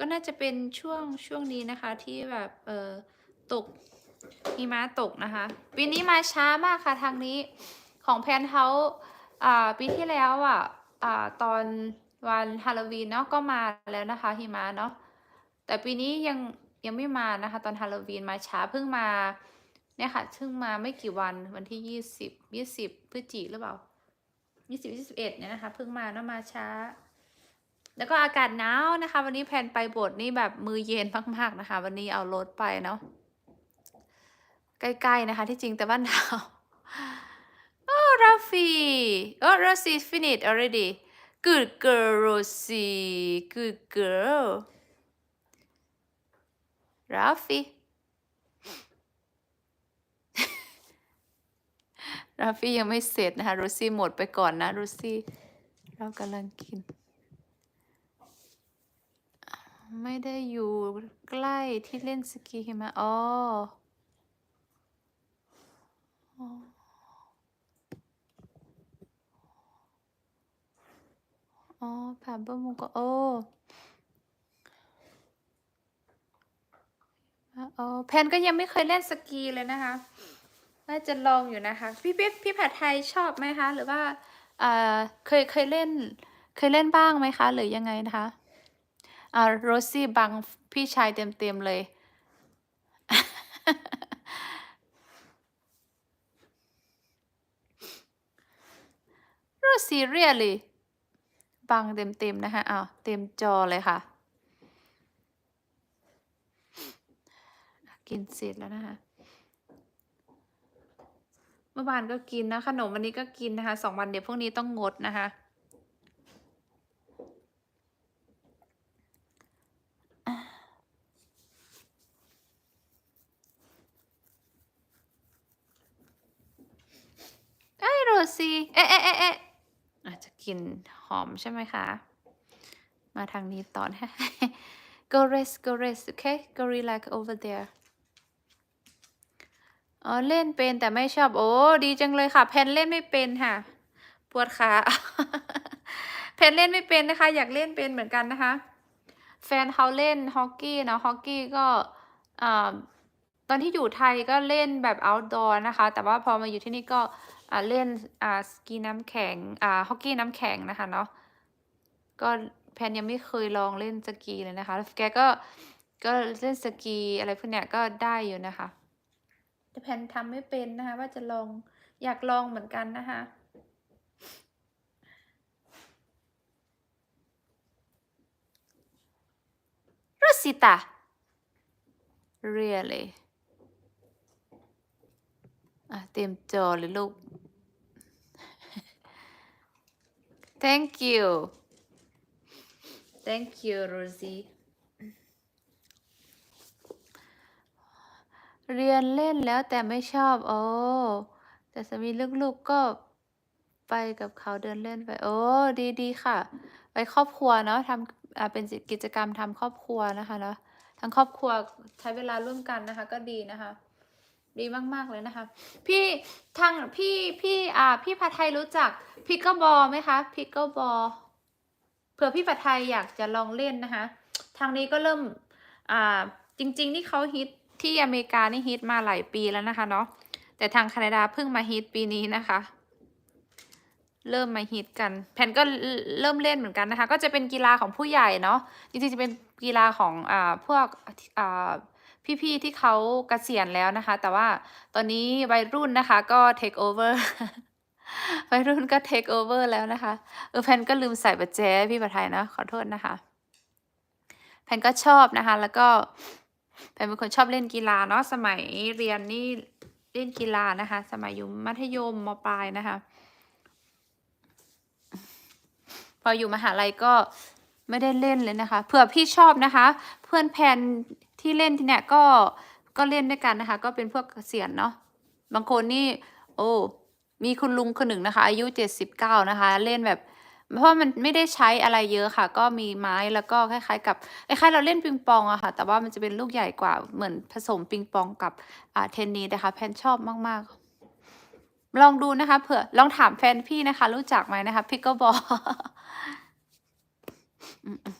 ก็น่าจะเป็นช่วงช่วงนี้นะคะที่แบบเออตกหิมะตกนะคะ ปีนี้มาช้ามากค่ะทางนี้ของแพนเฮาอ่าปีที่แล้วอะอ่าตอนวันฮาโลวีนเนาะก็มาแล้วนะคะหิมะเนาะแต่ปีนี้ยังยังไม่มานะคะ ตอนฮาโลวีนมาช้าเพิ่งมาเนี่ยค่ะเพิ่งมาไม่กี่วันวันที่ยี่สิบยี่สิบพฤศจิหรือเปล่ายี่สิบยี่สิบเอ็ดเนี่ยนะคะเพิ่งมาเนาะมาช้า แล้วก็อากาศหนาวนะคะ วันนี้แพนไปโบสถ์นี่แบบมือเย็นมากๆนะคะ วันนี้เอารถไปเนาะใกล้ๆนะคะ ที่จริงแต่ว่าหนาว Oh Rafi Oh Rosie finished already Good girl Rosie Good girl Rafi ราฟี่ยังไม่เสร็จนะคะรูซี่หมดไปก่อนนะรูซี่เรากำลังกิน ไม่ได้อยู่ใกล้ที่เล่นสกีหิมะอ๋ออ๋ออ๋อผ่านเบอร์มุกก็โอ้อ๋อแพนก็ยังไม่เคยเล่นสกีเลยนะคะน่าจะลองอยู่นะคะ พี่พี่พี่ผัดไทยชอบไหมคะ หรือว่า เอ่อ เคยเคยเล่น เคยเล่นบ้างไหมคะ หรือยังไงนะคะ อาโรซี่บังพี่ชายเต็มๆเลย โรซี่ really บังเต็มๆนะคะอ้าวเต็มจอเลยค่ะ กินเสร็จแล้วนะคะเมื่อวานก็กินนะขนมวันนี้ก็กินนะคะสองวันเดี๋ยวพวกนี้ต้องงดนะคะ เอ๊ะเอ๊ะเอ๊ะเอ๊ะอาจจะกลิ่นหอมใช่ไหมคะ มาทางนี้ตอน go rest go rest okay go relax over there อ๋อเล่นเป็นแต่ไม่ชอบ โอ้ดีจังเลยค่ะ แพนเล่นไม่เป็นค่ะ ปวดขาแพนเล่นไม่เป็นนะคะ อยากเล่นเป็นเหมือนกันนะคะ แฟนเขาเล่นฮอกกี้เนาะฮอกกี้ก็ตอนที่อยู่ไทยก็เล่นแบบ outdoor นะคะ แต่ว่าพอมาอยู่ที่นี่ก็ อ่าเล่นอ่าสกีน้ำแข็งอ่าฮอกกี้น้ำแข็งนะคะเนาะก็แพนยังไม่เคยลองเล่นสกีเลยนะคะแล้วแกก็ก็เล่นสกีอะไรพวกเนี้ยก็ได้อยู่นะคะ แต่แพนทำไม่เป็นนะคะ ว่าจะลองอยากลองเหมือนกันนะคะ Rosita really อะเต็มจอเลยลูก thank you thank you Rosie เรียนเล่นแล้วแต่ไม่ชอบโอ้แต่สามีลูกๆก็ไปกับเขาเดินเล่นไป โอ้ดีดีค่ะ ไปครอบครัวเนาะทำอ่าเป็นกิจกรรมทำครอบครัวนะคะเนาะทั้งครอบครัวใช้เวลาร่วมกันนะคะ ก็ดีนะคะ ดีมาก ๆ เลยนะคะ พี่ทางพี่พี่อ่าพี่ผัดไทยรู้จักพิกเกิลบอลไหมคะพิกเกิลบอลเผื่อพี่ผัดไทยอยากจะลองเล่นนะคะ ทางนี้ก็เริ่มอ่าจริงๆที่เขาฮิตที่อเมริกานี่ฮิตมาหลายปีแล้วนะคะเนาะแต่ทางแคนาดาเพิ่งมาฮิตปีนี้นะคะ เริ่มมาฮิตกันแผ่นก็เริ่มเล่นเหมือนกันนะคะ ก็จะเป็นกีฬาของผู้ใหญ่เนาะจริงๆจะเป็นกีฬาของอ่าพวกอ่า พี่ๆที่เขาเกษียณแล้วนะคะ แต่ว่าตอนนี้วัยรุ่นนะคะก็ take over วัยรุ่นก็ take over แล้วนะคะเออแพนก็ลืมใส่บัตรแจพี่ประไทยนะขอโทษนะคะแพนก็ชอบนะคะ แล้วก็แพนเป็นคนชอบเล่นกีฬาเนาะสมัยเรียนนี่เล่นกีฬานะคะ สมัยอยู่มัธยมมปลายนะคะ พออยู่มหาลัยก็ ไม่ได้เล่นเลยนะคะเผื่อพี่ชอบนะคะ เพื่อนแพนที่เล่นที่เนี่ยก็ก็เล่นด้วยกันนะคะ ก็เป็นพวกเกษียณเนาะบางคนนี่ โอ้มีคุณลุงคนหนึ่งนะคะ อายุเจ็ดสิบเก้านะคะ เล่นแบบ เพราะมันไม่ได้ใช้อะไรเยอะค่ะ ก็มีไม้แล้วก็คล้ายๆ กับคล้ายๆเราเล่นปิงปองอะค่ะ แต่ว่ามันจะเป็นลูกใหญ่กว่าเหมือนผสมปิงปองกับเทนนิสนะคะ แพนชอบมากๆ ลองดูนะคะเผื่อลองถามแฟนพี่นะคะ รู้จักไหมนะคะพิกเกิลบอล Mm -mm.